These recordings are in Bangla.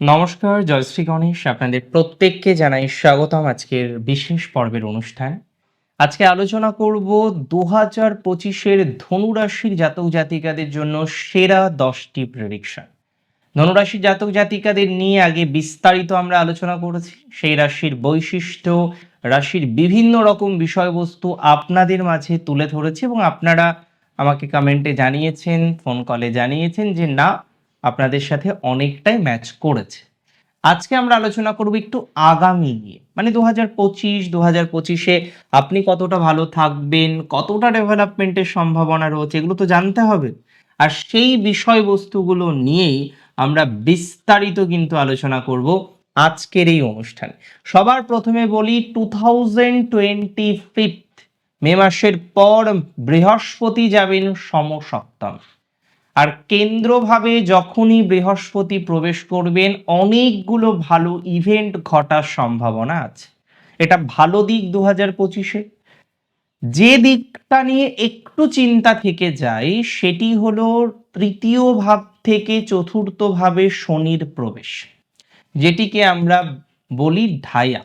নমস্কার, জয়শ্রী গণেশ আপনাদের প্রত্যেককে জানাই স্বাগতম আজকের বিশেষ পর্বের অনুষ্ঠান। আজকে আলোচনা করব দু হাজার পঁচিশের ধনুরাশির জাতক জাতিকাদের জন্য সেরা দশটি প্রেডিকশন ধনুরাশির জাতক জাতিকাদের নিয়ে আগে বিস্তারিত আমরা আলোচনা করেছি। সেই রাশির বৈশিষ্ট্য, রাশির বিভিন্ন রকম বিষয়বস্তু আপনাদের মাঝে তুলে ধরেছি এবং আপনারা আমাকে কমেন্টে জানিয়েছেন ফোন কলে জানিয়েছেন যে না আপনাদের সাথে অনেকটাই ম্যাচ করেছে। আজকে আমরা আলোচনা করব একটু আগামী নিয়ে। মানে দু হাজার পঁচিশ দু হাজার পঁচিশে আপনি কতটা ভালো থাকবেন, কতটা ডেভেলপমেন্টের সম্ভাবনা রয়েছে, এগুলো তো জানতে হবে। আর সেই বিষয়বস্তুগুলো নিয়েই আমরা বিস্তারিত কিন্তু আলোচনা করব আজকের এই অনুষ্ঠানে। সবার প্রথমে বলি two thousand twenty fifth May মাসের পর বৃহস্পতি যাবেন সমসপ্তম। আর কেন্দ্রভাবে যখনই বৃহস্পতি প্রবেশ করবেন, অনেকগুলো ভালো ইভেন্ট ঘটার সম্ভাবনা আছে। এটা ভালো দিক দু হাজার পঁচিশে। যে দিকটা নিয়ে একটু চিন্তা থেকে যায় সেটি হলো তৃতীয় ভাব থেকে চতুর্থ ভাবে শনির প্রবেশ। যেটিকে আমরা বলি ঢায়া।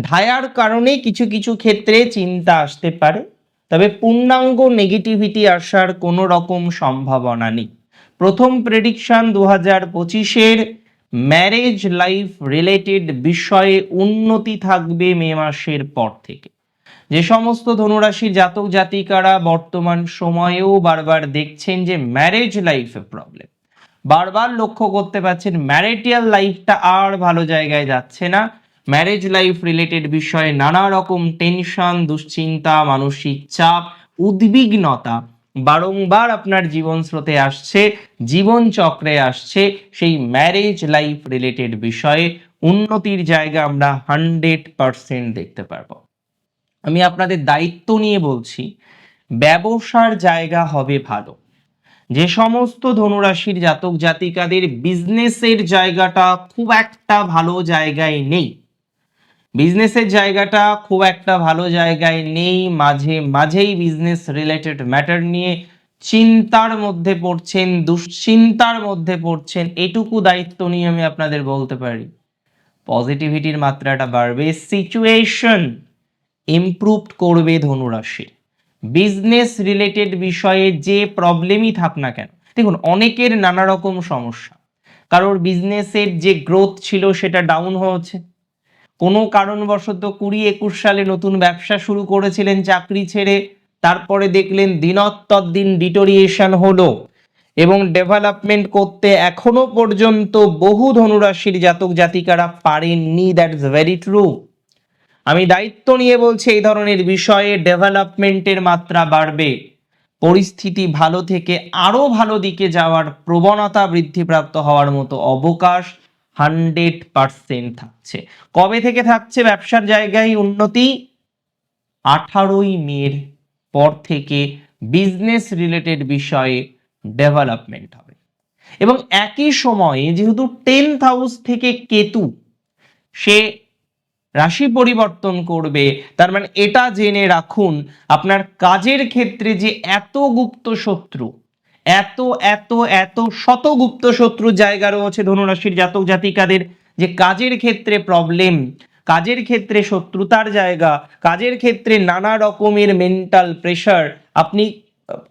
ঢায়ার কারণে কিছু কিছু ক্ষেত্রে চিন্তা আসতে পারে। তবে পূর্ণাঙ্গ নেগেটিভিটি আসার কোনো রকম সম্ভাবনা নেই। প্রথম প্রেডিকশন দু হাজার পঁচিশের ম্যারেজ লাইফ রিলেটেড বিষয়ে উন্নতি থাকবে মে মাসের পর থেকে। যে সমস্ত ধনুরাশির জাতক জাতিকারা বর্তমান সময়েও বারবার দেখছেন যে ম্যারেজ লাইফে প্রবলেম বারবার লক্ষ্য করতে পারছেন ম্যারেটিয়াল লাইফটা আর ভালো জায়গায় যাচ্ছে না। ম্যারেজ লাইফ রিলেটেড বিষয়ে নানা রকম টেনশন দুশ্চিন্তা, মানসিক চাপ, উদ্বিগ্নতা বারংবার আপনার জীবন স্রোতে আসছে, জীবন চক্রে আসছে। সেই ম্যারেজ লাইফ রিলেটেড বিষয়ে উন্নতির জায়গা আমরা হান্ড্রেড পারসেন্ট দেখতে পারব। আমি আপনাদের দায়িত্ব নিয়ে বলছি, ব্যবসার জায়গা হবে ভালো। যে সমস্ত ধনুরাশির জাতক জাতিকাদের বিজনেসের জায়গাটা খুব একটা ভালো জায়গায় নেই। বিজনেসের জায়গাটা খুব একটা ভালো জায়গায় নেই। মাঝে মাঝেই বিজনেস রিলেটেড ম্যাটার নিয়ে চিন্তার মধ্যে পড়ছেন, দুশ্চিন্তার মধ্যে পড়ছেন, এটুকু দায়িত্ব নিয়ে আমি আপনাদের বলতে পারি। পজিটিভিটির মাত্রাটা বাড়বে সিচুয়েশন ইমপ্রুভ করবে ধনুরাশির। বিজনেস রিলেটেড বিষয়ে যে প্রবলেমই থাক না কেন, দেখুন, অনেকের নানা রকম সমস্যা। কারোর বিজনেসের যে গ্রোথ ছিল, সেটা ডাউন হয়েছে। কোনো কারণবশত কুড়ি একুশ সালে নতুন ব্যবসা শুরু করেছিলেন চাকরি ছেড়ে, তারপরে দেখলেন দিনত্তর দিন ডিটোরিয়েশন হলো এবং ডেভেলপমেন্ট করতে এখনও পর্যন্ত বহু ধনুরাশির জাতক জাতিকারা পারেননি। দ্যাটস ভেরি ট্রু আমি দায়িত্ব নিয়ে বলছি এই ধরনের বিষয়ে ডেভেলপমেন্টের মাত্রা বাড়বে। পরিস্থিতি ভালো থেকে আরও ভালো দিকে যাওয়ার প্রবণতা বৃদ্ধিপ্রাপ্ত হওয়ার মতো অবকাশ হান্ড্রেড পার্সেন্ট থাকছে। কবে থেকে থাকছে ব্যবসার জায়গায় উন্নতি? আঠারোই মের পর থেকে বিজনেস রিলেটেড বিষয়ে ডেভেলপমেন্ট হবে। এবং একই সময়ে যেহেতু টেন্থ হাউস থেকে কেতু, সে রাশি পরিবর্তন করবে, তার মানে এটা জেনে রাখুন, আপনার কাজের ক্ষেত্রে যে এত গুপ্ত শত্রু এত এত এত শত গুপ্ত শত্রু জায়গা রয়েছে ধনুরাশির জাতক জাতিকাদের যে কাজের ক্ষেত্রে প্রবলেম কাজের ক্ষেত্রে শত্রুতার জায়গা, কাজের ক্ষেত্রে নানা রকমের মেন্টাল প্রেশার আপনি,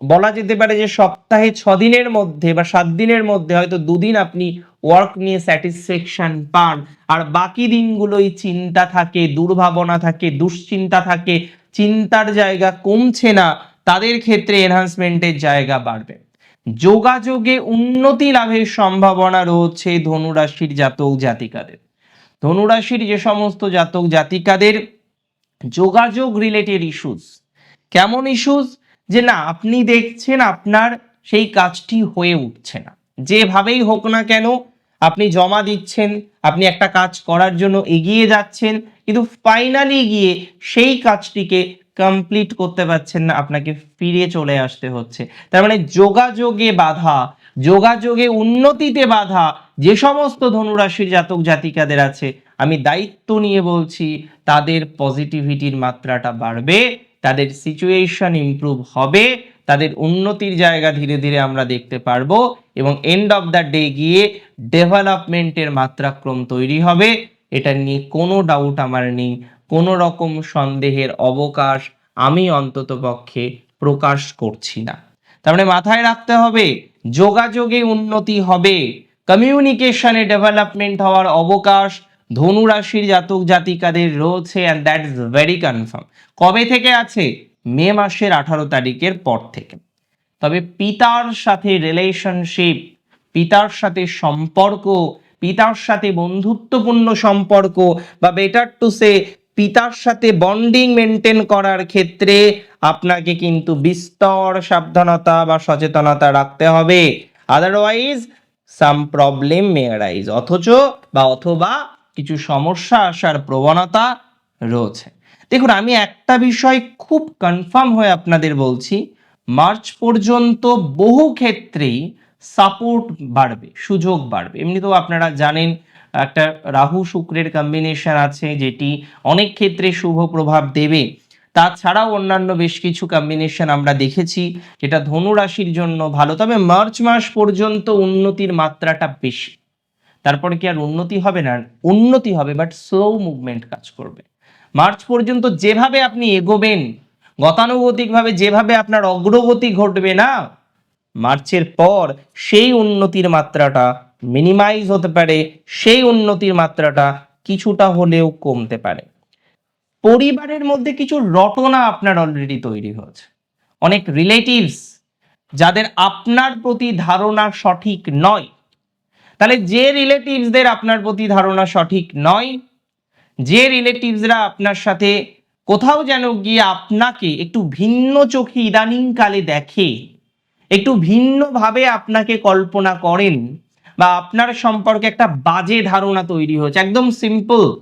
বলা যেতে পারে যে সপ্তাহে ছ দিনের মধ্যে বা সাত দিনের মধ্যে হয়তো দুদিন আপনি ওয়ার্ক নিয়ে স্যাটিসফ্যাকশন পান। আর বাকি দিনগুলোই চিন্তা থাকে, দুর্ভাবনা থাকে, দুশ্চিন্তা থাকে, চিন্তার জায়গা কমছে না, তাদের ক্ষেত্রে এনহান্সমেন্টের জায়গা বাড়বে। যোগাযোগে উন্নতি লাভের সম্ভাবনা রয়েছে ধনুরাশির জাতক জাতিকাদের। ধনুরাশির যে সমস্ত জাতক জাতিকাদের যোগাযোগ রিলেটেড ইস্যুস কেমন ইস্যুস যে না, আপনি দেখছেন আপনার সেই কাজটি হয়ে উঠছে না। যেভাবেই হোক না কেন, আপনি জমা দিচ্ছেন, আপনি একটা কাজ করার জন্য এগিয়ে যাচ্ছেন, কিন্তু ফাইনালি গিয়ে সেই কাজটিকে কমপ্লিট করতে পারছেন না, আপনাকে ফিরে চলে আসতে হচ্ছে। তার মানে যোগাযোগে বাধা, যোগাযোগে উন্নতিতে বাধা, যে সমস্ত ধনুরাশির জাতক জাতিকাদের আছে, আমি দায়িত্ব নিয়ে বলছি, তাদের পজিটিভিটির মাত্রাটা বাড়বে, তাদের সিচুয়েশন ইমপ্রুভ হবে, তাদের উন্নতির জায়গা ধীরে ধীরে আমরা দেখতে পারব এবং এন্ড অফ দ্য ডে গিয়ে ডেভেলপমেন্টের মাত্রাক্রম তৈরি হবে, এটা নিয়ে কোনো ডাউট আমার নেই। কোনো রকম সন্দেহের অবকাশ আমি অন্তত পক্ষে প্রকাশ করছি না। তার মানে মাথায় রাখতে হবে, যোগাযোগে উন্নতি হবে কমিউনিকেশনে ডেভেলপমেন্ট হওয়ার অবকাশ ধনু রাশির জাতক জাতিকাদের রয়েছে and that is very confirm কবে থেকে আছে? মে মাসের আঠারো তারিখের পর থেকে। তবে পিতার সাথে রিলেশনশিপ পিতার সাথে সম্পর্ক, পিতার সাথে বন্ধুত্বপূর্ণ সম্পর্ক, বা বেটার টু সে পিতার সাথে বন্ডিং মেনটেন করার ক্ষেত্রে আপনাকে কিন্তু বিস্তর সাবধানতা বা সচেতনতা রাখতে হবে। Otherwise some problem may arise অথচ বা অথবা কিছু সমস্যা আসার প্রবণতা রয়েছে। দেখুন, আমি একটা বিষয় খুব কনফার্ম হয়ে আপনাদের বলছি মার্চ পর্যন্ত বহু ক্ষেত্রেই সাপোর্ট বাড়বে, সুযোগ বাড়বে। এমনিতেও আপনারা জানেন একটা রাহু শুক্রের কম্বিনেশন আছে, যেটি অনেক ক্ষেত্রে শুভ প্রভাব দেবে। তাছাড়াও অন্যান্য বেশ কিছু কম্বিনেশন আমরা দেখেছি, যেটা ধনু রাশির জন্য ভালো। তবে মার্চ মাস পর্যন্ত উন্নতির মাত্রাটা বেশি। তারপরে কি আর উন্নতি হবে না? উন্নতি হবে বাট স্লো মুভমেন্ট কাজ করবে। মার্চ পর্যন্ত যেভাবে আপনি এগোবেন, গতানুগতিকভাবে যেভাবে আপনার অগ্রগতি ঘটবে না, মার্চের পর সেই উন্নতির মাত্রাটা মিনিমাইজ হতে পারে, সেই উন্নতির মাত্রাটা কিছুটা হলেও কমতে পারে। পরিবারের মধ্যে কিছু রটনা আপনার অলরেডি তৈরি হয়েছে। অনেক রিলেটিভস যাদের আপনার প্রতি ধারণা সঠিক নয়, তাহলে যে রিলেটিভসদের আপনার প্রতি ধারণা সঠিক নয়, যে রিলেটিভসরা আপনার সাথে কোথাও যেন গিয়ে আপনাকে একটু ভিন্ন চোখে ইদানিংকালে দেখে, একটু ভিন্নভাবে আপনাকে কল্পনা করেন বা আপনার সম্পর্কে একটা বাজে ধারণা তৈরি হয়েছে। একদম সিম্পল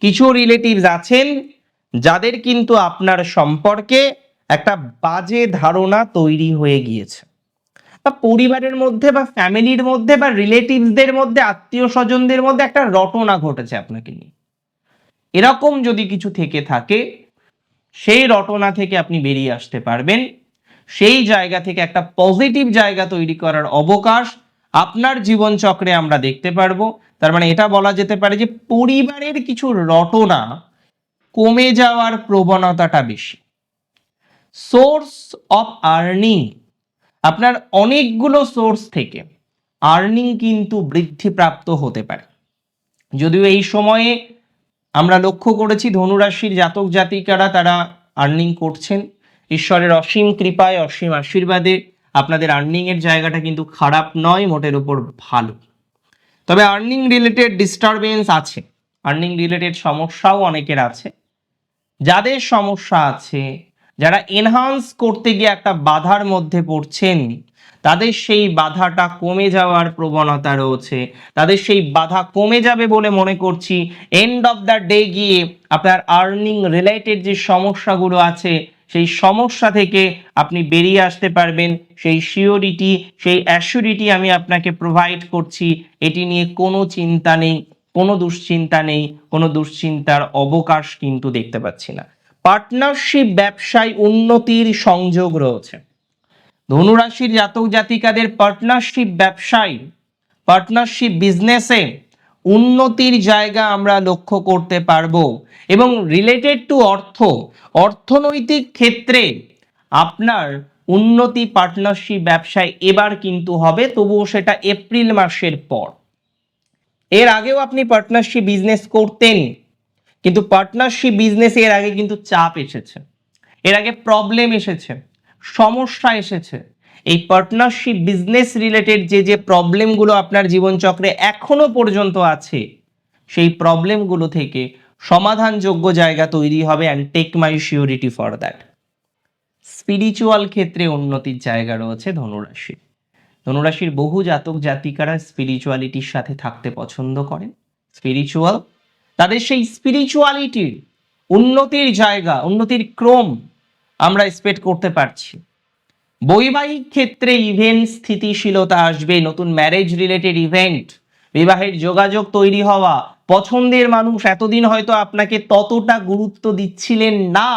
কিছু রিলেটিভস আছেন যাদের কিন্তু আপনার সম্পর্কে একটা বাজে ধারণা তৈরি হয়ে গিয়েছে। বা পরিবারের মধ্যে বা ফ্যামিলির মধ্যে বা রিলেটিভসদের মধ্যে আত্মীয় স্বজনদের মধ্যে একটা রটনা ঘটেছে আপনাকে নিয়ে। এরকম যদি কিছু থেকে থাকে, সেই রটনা থেকে আপনি বেরিয়ে আসতে পারবেন। সেই জায়গা থেকে একটা পজিটিভ জায়গা তৈরি করার অবকাশ আপনার জীবন চক্রে আমরা দেখতে পারব। তার মানে এটা বলা যেতে পারে যে পরিবারের কিছু রটনা কমে যাওয়ার প্রবণতাটা বেশি। সোর্স অফ আর্নিং আপনার অনেকগুলো সোর্স থেকে আর্নিং কিন্তু বৃদ্ধিপ্রাপ্ত হতে পারে। যদিও এই সময়ে আমরা লক্ষ্য করেছি ধনুরাশির জাতক জাতিকারা তারা আর্নিং করছেন। ঈশ্বরের অসীম কৃপায়, অসীম আশীর্বাদে আপনাদের আর্নিং এর জায়গাটা কিন্তু খারাপ নয়, মোটের উপর ভালো। তবে আর্নিং রিলেটেড ডিস্টারবেন্স আছে। আর্নিং রিলেটেড সমস্যাও অনেকের আছে। যাদের সমস্যা আছে, যারা এনহান্স করতে গিয়ে একটা বাধার মধ্যে পড়ছেন, তাদের সেই বাধাটা কমে যাওয়ার প্রবণতা রয়েছে। তাদের সেই বাধা কমে যাবে বলে মনে করছি। এন্ড অফ দ্য ডে গিয়ে আপনার আর্নিং রিলেটেড যে সমস্যাগুলো আছে সেই সমস্যা থেকে আপনি বেরিয়ে আসতে পারবেন। সেই সিওরিটি, সেই অ্যাসিউরিটি আমি আপনাকে প্রোভাইড করছি। এটি নিয়ে কোনো চিন্তা নেই, কোনো দুশ্চিন্তা নেই, কোনো দুশ্চিন্তার অবকাশ কিন্তু দেখতে পাচ্ছি না। পার্টনারশিপ ব্যবসায় উন্নতির সংযোগ রয়েছে। ধনুরাশির জাতক জাতিকাদের পার্টনারশিপ ব্যবসায় পার্টনারশিপ বিজনেসে উন্নতির জায়গা আমরা লক্ষ্য করতে পারব। এবং রিলেটেড টু অর্থ, অর্থনৈতিক ক্ষেত্রে আপনার উন্নতি পার্টনারশিপ ব্যবসায় এবার কিন্তু হবে, তবুও সেটা এপ্রিল মাসের পর। এর আগেও আপনি পার্টনারশিপ বিজনেস করতেন, কিন্তু পার্টনারশিপ বিজনেসে এর আগে কিন্তু চাপ এসেছে। এর আগে প্রবলেম এসেছে, সমস্যা এসেছে। এই পার্টনারশিপ বিজনেস রিলেটেড যে যে প্রবলেমগুলো আপনার জীবনচক্রে এখনও পর্যন্ত আছে, সেই প্রবলেমগুলো থেকে সমাধানযোগ্য জায়গা তৈরি হবে and take my surety for that spiritual ক্ষেত্রে উন্নতির জায়গা রয়েছে ধনুরাশি। ধনুরাশির বহু জাতক জাতিকারা স্পিরিচুয়ালিটির সাথে থাকতে পছন্দ করেন। স্পিরিচুয়াল তাদের সেই স্পিরিচুয়ালিটির উন্নতির জায়গা, উন্নতির ক্রম আমরা এক্সপেক্ট করতে পারছি। বৈবাহিক ক্ষেত্রে ইভেন্ট স্থিতিশীলতা আসবে, নতুন ম্যারেজ রিলেটেড ইভেন্ট বিবাহের যোগাযোগ তৈরি হওয়া, পছন্দের মানুষ এতদিন হয়তো আপনাকে ততটা গুরুত্ব দিচ্ছিলেন না।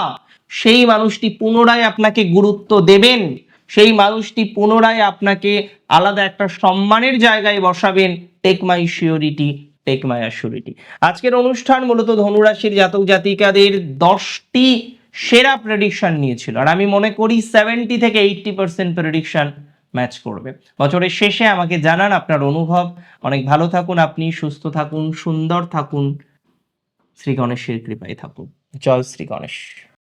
সেই মানুষটি পুনরায় আপনাকে গুরুত্ব দেবেন। সেই মানুষটি পুনরায় আপনাকে আলাদা একটা সম্মানের জায়গায় বসাবেন take my surety take my assurity আজকের অনুষ্ঠান মূলত ধনুরাশির জাতক জাতিকাদের দশটি সেরা প্রেডিকশন নিয়েছিল। আর আমি মনে করি সেভেন্টি থেকে এইটটি পার্সেন্ট প্রেডিকশন ম্যাচ করবে। বছরের শেষে আমাকে জানান আপনার অনুভব। অনেক ভালো থাকুন আপনি, সুস্থ থাকুন, সুন্দর থাকুন। শ্রী গণেশের কৃপায় থাকুন। জয় শ্রী গণেশ।